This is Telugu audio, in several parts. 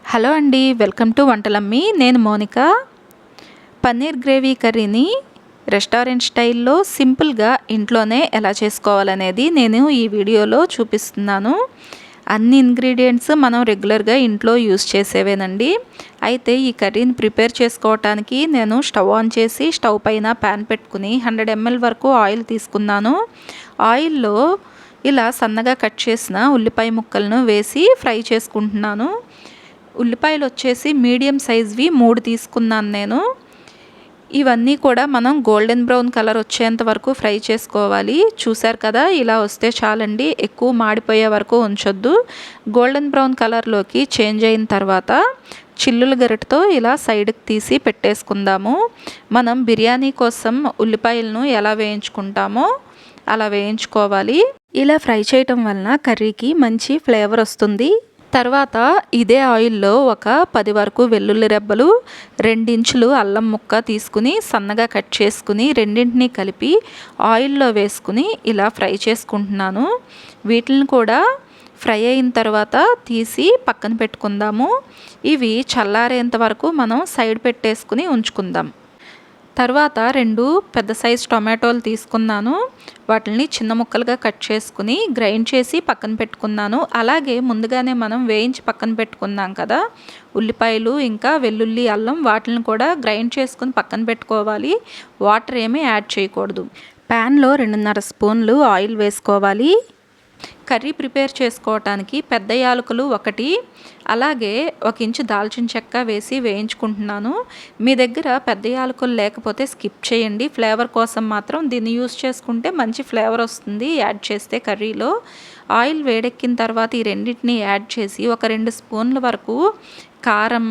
హలో అండి వెల్కమ్ టు వంటలమ్మి. నేను మోనిక. పన్నీర్ గ్రేవీ కర్రీని రెస్టారెంట్ స్టైల్లో సింపుల్గా ఇంట్లోనే ఎలా చేసుకోవాలనేది నేను ఈ వీడియోలో చూపిస్తున్నాను. అన్ని ఇంగ్రీడియంట్స్ మనం రెగ్యులర్గా ఇంట్లో యూస్ చేసేవేనండి. అయితే ఈ కర్రీని ప్రిపేర్ చేసుకోవటానికి నేను స్టవ్ ఆన్ చేసి స్టవ్ పైన ప్యాన్ పెట్టుకుని హండ్రెడ్ ఎంఎల్ వరకు ఆయిల్ తీసుకున్నాను. ఆయిల్లో ఇలా సన్నగా కట్ చేసిన ఉల్లిపాయ ముక్కలను వేసి ఫ్రై చేసుకుంటున్నాను. ఉల్లిపాయలు వచ్చేసి మీడియం సైజ్వి మూడు తీసుకున్నాను నేను. ఇవన్నీ కూడా మనం గోల్డెన్ బ్రౌన్ కలర్ వచ్చేంత వరకు ఫ్రై చేసుకోవాలి. చూసారు కదా ఇలా వస్తే చాలండి ఎక్కువ మాడిపోయే వరకు ఉంచొద్దు. గోల్డెన్ బ్రౌన్ కలర్లోకి చేంజ్ అయిన తర్వాత చిల్లుల గరిటతో ఇలా సైడ్కి తీసి పెట్టేసుకుందాము. మనం బిర్యానీ కోసం ఉల్లిపాయలను ఎలా వేయించుకుంటామో అలా వేయించుకోవాలి. ఇలా ఫ్రై చేయటం వలన కర్రీకి మంచి ఫ్లేవర్ వస్తుంది. తర్వాత ఇదే ఆయిల్లో ఒక పది వరకు వెల్లుల్లి రెబ్బలు రెండించులు అల్లం ముక్క తీసుకుని సన్నగా కట్ చేసుకుని రెండింటిని కలిపి ఆయిల్లో వేసుకుని ఇలా ఫ్రై చేసుకుంటున్నాను. వీటిని కూడా ఫ్రై అయిన తర్వాత తీసి పక్కన పెట్టుకుందాము. ఇవి చల్లారేంత వరకు మనం సైడ్ పెట్టేసుకుని ఉంచుకుందాం. తర్వాత రెండు పెద్ద సైజ్ టొమాటోలు తీసుకున్నాను. వాటిని చిన్న ముక్కలుగా కట్ చేసుకుని గ్రైండ్ చేసి పక్కన పెట్టుకున్నాను. అలాగే ముందుగానే మనం వేయించి పక్కన పెట్టుకున్నాం కదా. ఉల్లిపాయలు ఇంకా వెల్లుల్లి అల్లం వాటిని కూడా గ్రైండ్ చేసుకుని పక్కన పెట్టుకోవాలి. వాటర్ ఏమీ యాడ్ చేయకూడదు. ప్యాన్లో రెండున్నర స్పూన్లు ఆయిల్ వేసుకోవాలి. కర్రీ ప్రిపేర్ చేసుకోవటానికి పెద్ద యాలకులు ఒకటి అలాగే ఒక ఇంచు దాల్చిన చెక్క వేసి వేయించుకుంటున్నాను. మీ దగ్గర పెద్ద యాలకులు లేకపోతే స్కిప్ చేయండి. ఫ్లేవర్ కోసం మాత్రం దీన్ని యూస్ చేసుకుంటే మంచి ఫ్లేవర్ వస్తుంది యాడ్ చేస్తే కర్రీలో. ఆయిల్ వేడెక్కిన తర్వాత ఈ రెండింటిని యాడ్ చేసి ఒక రెండు స్పూన్ల వరకు కారం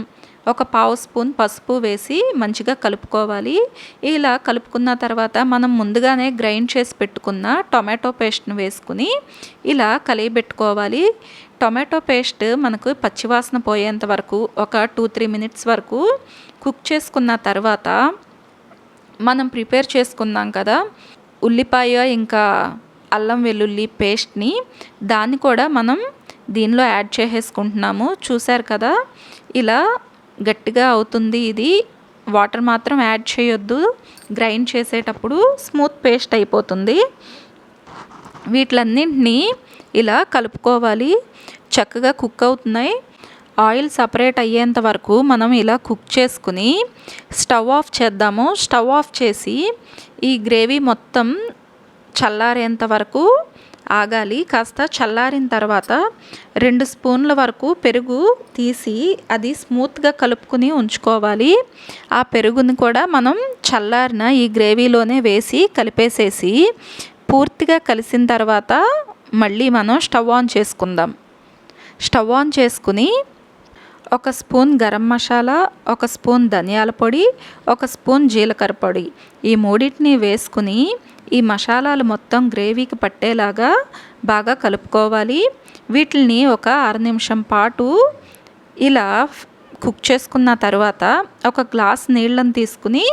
ఒక పావు స్పూన్ పసుపు వేసి మంచిగా కలుపుకోవాలి. ఇలా కలుపుకున్న తర్వాత మనం ముందుగానే గ్రైండ్ చేసి పెట్టుకున్న టొమాటో పేస్ట్ను వేసుకుని ఇలా కలియబెట్టుకోవాలి. టొమాటో పేస్ట్ మనకు పచ్చివాసన పోయేంత వరకు ఒక టూ త్రీ మినిట్స్ వరకు కుక్ చేసుకున్న తర్వాత మనం ప్రిపేర్ చేసుకున్నాం కదా ఉల్లిపాయ ఇంకా అల్లం వెల్లుల్లి పేస్ట్ని దాన్ని కూడా మనం దీనిలో యాడ్ చేసేసుకుంటున్నాము. చూశారు కదా? ఇలా గట్టిగా అవుతుంది ఇది. వాటర్ మాత్రం యాడ్ చేయొద్దు. గ్రైండ్ చేసేటప్పుడు స్మూత్ పేస్ట్ అయిపోతుంది. వీటిలన్నింటినీ ఇలా కలుపుకోవాలి. చక్కగా కుక్ అవుతున్నాయి. ఆయిల్ సపరేట్ అయ్యేంత వరకు మనం ఇలా కుక్ చేసుకుని స్టవ్ ఆఫ్ చేద్దాము. స్టవ్ ఆఫ్ చేసి ఈ గ్రేవీ మొత్తం చల్లారేంత వరకు ఆగాలి. కాస్త చల్లారిన తర్వాత రెండు స్పూన్ల వరకు పెరుగు తీసి అది స్మూత్గా కలుపుకుని ఉంచుకోవాలి. ఆ పెరుగుని కూడా మనం చల్లారిన ఈ గ్రేవీలోనే వేసి కలిపేసేసి పూర్తిగా కలిసిన తర్వాత మళ్ళీ మనం స్టవ్ ఆన్ చేసుకుందాం. స్టవ్ ఆన్ చేసుకుని ఒక స్పూన్ గరం మసాలా ఒక స్పూన్ ధనియాల పొడి ఒక స్పూన్ జీలకర్ర పొడి. ఈ మూడింటిని వేసుకుని ఈ మసాలాలు మొత్తం గ్రేవీకి పట్టేలాగా బాగా కలుపుకోవాలి. వీటిని ఒక అర నిమిషం పాటు ఇలా కుక్ చేసుకున్న తర్వాత ఒక గ్లాస్ నీళ్ళని తీసుకుని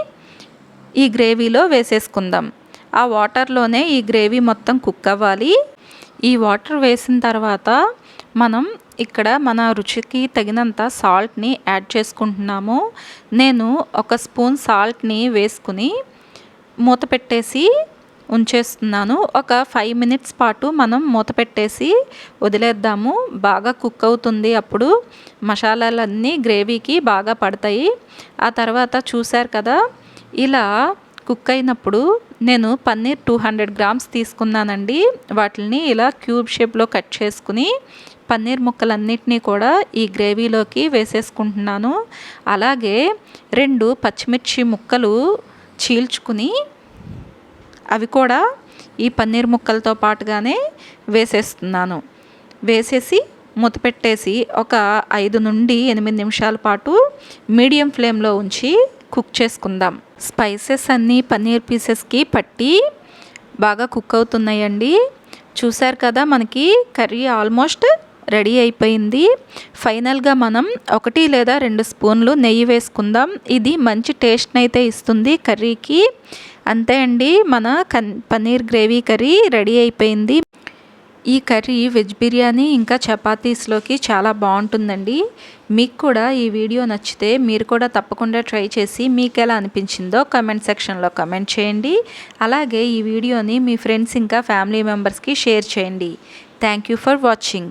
ఈ గ్రేవీలో వేసేసుకుందాం. ఆ వాటర్లోనే ఈ గ్రేవీ మొత్తం కుక్ అవ్వాలి. ఈ వాటర్ వేసిన తర్వాత మనం ఇక్కడ మన రుచికి తగినంత సాల్ట్ని యాడ్ చేసుకుంటున్నాము. నేను ఒక స్పూన్ సాల్ట్ని వేసుకుని మూత పెట్టేసి ఉంచేస్తున్నాను. ఒక ఫైవ్ మినిట్స్ పాటు మనం మూత పెట్టేసి వదిలేద్దాము. బాగా కుక్ అవుతుంది అప్పుడు. మసాలాలన్నీ గ్రేవీకి బాగా పడతాయి. ఆ తర్వాత చూశారు కదా ఇలా కుక్ అయినప్పుడు నేను పన్నీర్ టూ హండ్రెడ్ గ్రామ్స్ తీసుకున్నానండి. వాటిని ఇలా క్యూబ్ షేప్లో కట్ చేసుకుని పన్నీర్ ముక్కలన్నిటినీ కూడా ఈ గ్రేవీలోకి వేసేసుకుంటున్నాను. అలాగే రెండు పచ్చిమిర్చి ముక్కలు చీల్చుకుని అవి కూడా ఈ పన్నీర్ ముక్కలతో పాటుగానే వేసేస్తున్నాను. వేసేసి మూత పెట్టేసి ఒక ఐదు నుండి ఎనిమిది నిమిషాల పాటు మీడియం ఫ్లేమ్లో ఉంచి కుక్ చేసుకుందాం. స్పైసెస్ అన్నీ పన్నీర్ పీసెస్కి పట్టి బాగా కుక్ అవుతున్నాయండి. చూసారు కదా మనకి కర్రీ ఆల్మోస్ట్ రెడీ అయిపోయింది. ఫైనల్గా మనం ఒకటి లేదా రెండు స్పూన్లు నెయ్యి వేసుకుందాం. ఇది మంచి టేస్ట్ని అయితే ఇస్తుంది కర్రీకి. అంతే అండి మన కన్ పన్నీర్ గ్రేవీ కర్రీ రెడీ అయిపోయింది. ఈ కర్రీ వెజ్ బిర్యానీ ఇంకా చపాతీస్లోకి చాలా బాగుంటుందండి. మీకు కూడా ఈ వీడియో నచ్చితే మీరు కూడా తప్పకుండా ట్రై చేసి మీకు ఎలా అనిపించిందో కమెంట్ సెక్షన్లో కమెంట్ చేయండి. అలాగే ఈ వీడియోని మీ ఫ్రెండ్స్ ఇంకా ఫ్యామిలీ మెంబర్స్కి షేర్ చేయండి. Thank you for watching.